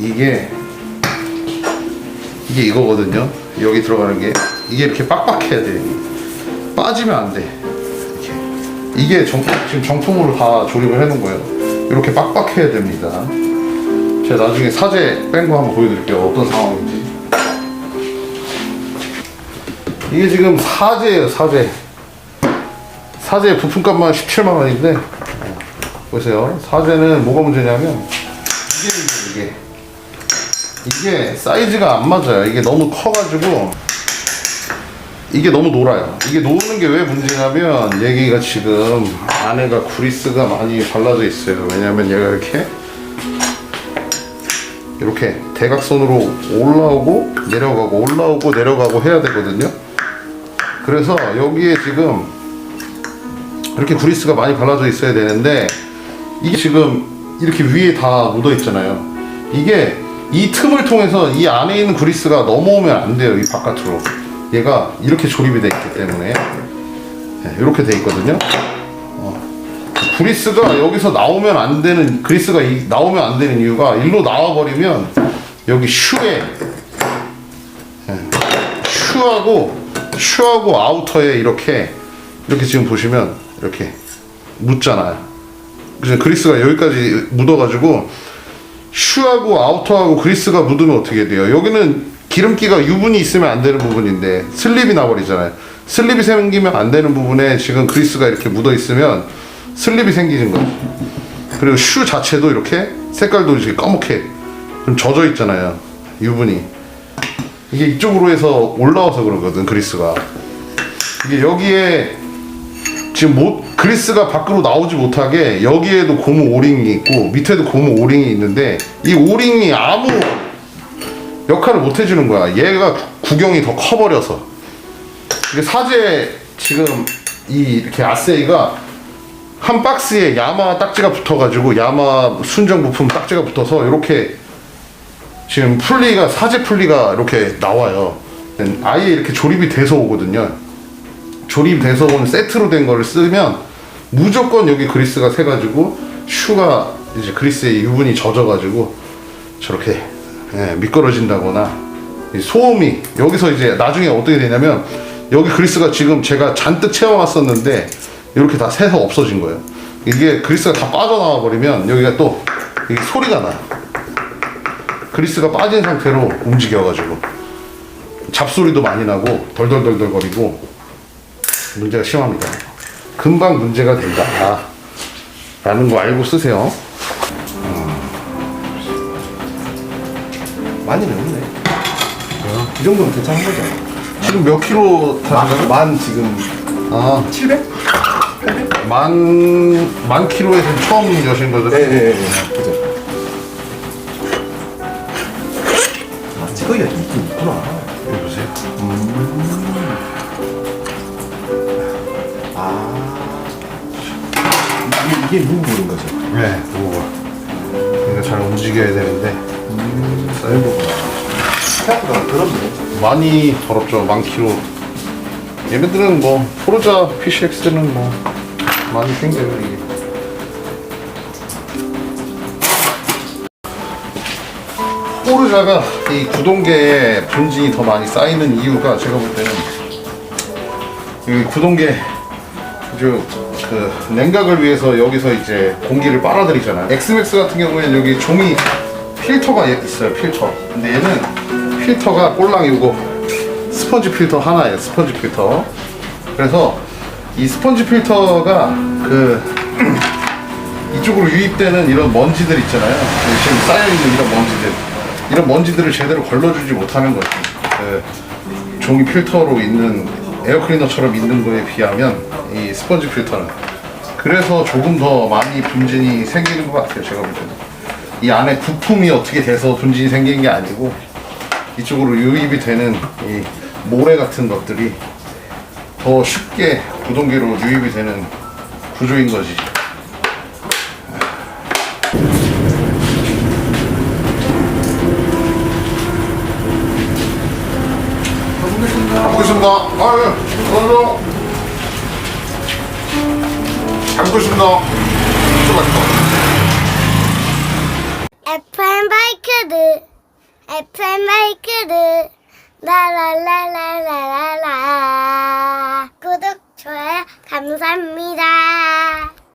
이게 이게 이거거든요. 여기 들어가는 게 이게 이렇게 빡빡해야 돼. 빠지면 안 돼. 이게 정, 지금 정품으로 다 조립을 해놓은 거예요. 이렇게 빡빡해야 됩니다. 제가 나중에 사제 뺀 거 한번 보여드릴게요. 어떤 상황인지. 이게 지금 사제예요, 사제. 사제 부품값만 17만 원인데 보세요. 사제는 뭐가 문제냐면 이게 이게 이게 사이즈가 안 맞아요. 이게 너무 커가지고 이게 너무 놀아요. 이게 노는 게 왜 문제냐면 여기가 지금 안에가 구리스가 많이 발라져 있어요. 왜냐면 얘가 이렇게 이렇게 대각선으로 올라오고 내려가고 올라오고 내려가고 해야 되거든요. 그래서 여기에 지금 이렇게 구리스가 많이 발라져 있어야 되는데 이게 지금 이렇게 위에 다 묻어 있잖아요. 이게 이 틈을 통해서 이 안에 있는 구리스가 넘어오면 안 돼요. 이 바깥으로. 얘가 이렇게 조립이 돼 있기 때문에 네, 이렇게 돼 있거든요. 어. 구리스가 여기서 나오면 안 되는 그리스가 이- 나오면 안 되는 이유가 일로 나와 버리면 여기 슈에 예, 슈하고 슈하고 아우터에 이렇게 이렇게 지금 보시면 이렇게 묻잖아요. 그래서 그리스가 여기까지 묻어가지고 슈하고 아우터하고 그리스가 묻으면 어떻게 돼요? 여기는 기름기가 유분이 있으면 안 되는 부분인데 슬립이 나버리잖아요. 슬립이 생기면 안 되는 부분에 지금 그리스가 이렇게 묻어 있으면 슬립이 생기는 거죠. 그리고 슈 자체도 이렇게 색깔도 이렇게 까맣게 좀 젖어 있잖아요. 유분이. 이게 이쪽으로 해서 올라와서 그러거든 그리스가. 이게 여기에 지금 못 그리스가 밖으로 나오지 못하게 여기에도 고무 오링이 있고 밑에도 고무 오링이 있는데 이 오링이 아무 역할을 못 해주는 거야. 얘가 구경이 더 커버려서. 이게 사제 지금 이 이렇게 아세이가 한 박스에 야마 딱지가 붙어가지고 야마 순정 부품 딱지가 붙어서 이렇게 지금 풀리가 사제 풀리가 이렇게 나와요. 아예 이렇게 조립이 돼서 오거든요. 조립돼서 온 세트로 된 거를 쓰면 무조건 여기 그리스가 새가지고 슈가 이제 그리스에 유분이 젖어가지고 저렇게 예, 미끄러진다거나 이 소음이 여기서 이제 나중에 어떻게 되냐면 여기 그리스가 지금 제가 잔뜩 채워놨었는데 이렇게 다 새서 없어진 거예요. 이게 그리스가 다 빠져나와 버리면 여기가 또 소리가 나. 그리스가 빠진 상태로 움직여가지고 잡소리도 많이 나고 덜덜덜덜 거리고 문제가 심합니다. 금방 문제가 된다. 라는 거 알고 쓰세요. 많이는 없네. 이 정도면 괜찮은 거죠? 지금 몇 킬로 타는 만, 만 지금 아, 700? 만, 만 킬로에서 처음 여신 거죠? 네, 네, 네. 그죠. 아, 찌꺼기가 있긴 있구나. 여기 보세요. 이게, 무브인 거죠. 네, 뭐가. 그러니까 잘 움직여야 되는데. 거구나. 생각보다 더럽네. 많이 더럽죠, 만 킬로. 얘네들은 뭐, 포르자 PCX는 뭐, 많이 생겨요, 이게. 포르자가 이 구동계에 분진이 더 많이 쌓이는 이유가 제가 볼 때는 이 구동계 그, 그 냉각을 위해서 여기서 이제 공기를 빨아들이잖아요. 엑스맥스 같은 경우에는 여기 종이 필터가 있어요. 필터. 근데 얘는 필터가 꼴랑이고 스펀지 필터 하나예요. 스펀지 필터. 그래서 이 스펀지 필터가 그 이쪽으로 유입되는 이런 먼지들 있잖아요. 지금 쌓여있는 이런 먼지들. 이런 먼지들을 제대로 걸러주지 못하는 거죠. 그 종이 필터로 있는 에어클리너처럼 있는 거에 비하면 이 스펀지 필터는. 그래서 조금 더 많이 분진이 생기는 것 같아요. 제가 볼 때는. 이 안에 부품이 어떻게 돼서 분진이 생기는 게 아니고 이쪽으로 유입이 되는 이 모래 같은 것들이 더 쉽게 구동계로 유입이 되는 구조인 거지. 먹겠습니다. 아, 예. 어서. 잘 먹겠습니다. 진짜 맛있다. FM 바이크드 FM 바이크드 라라라라라라라 구독 좋아요 감사합니다.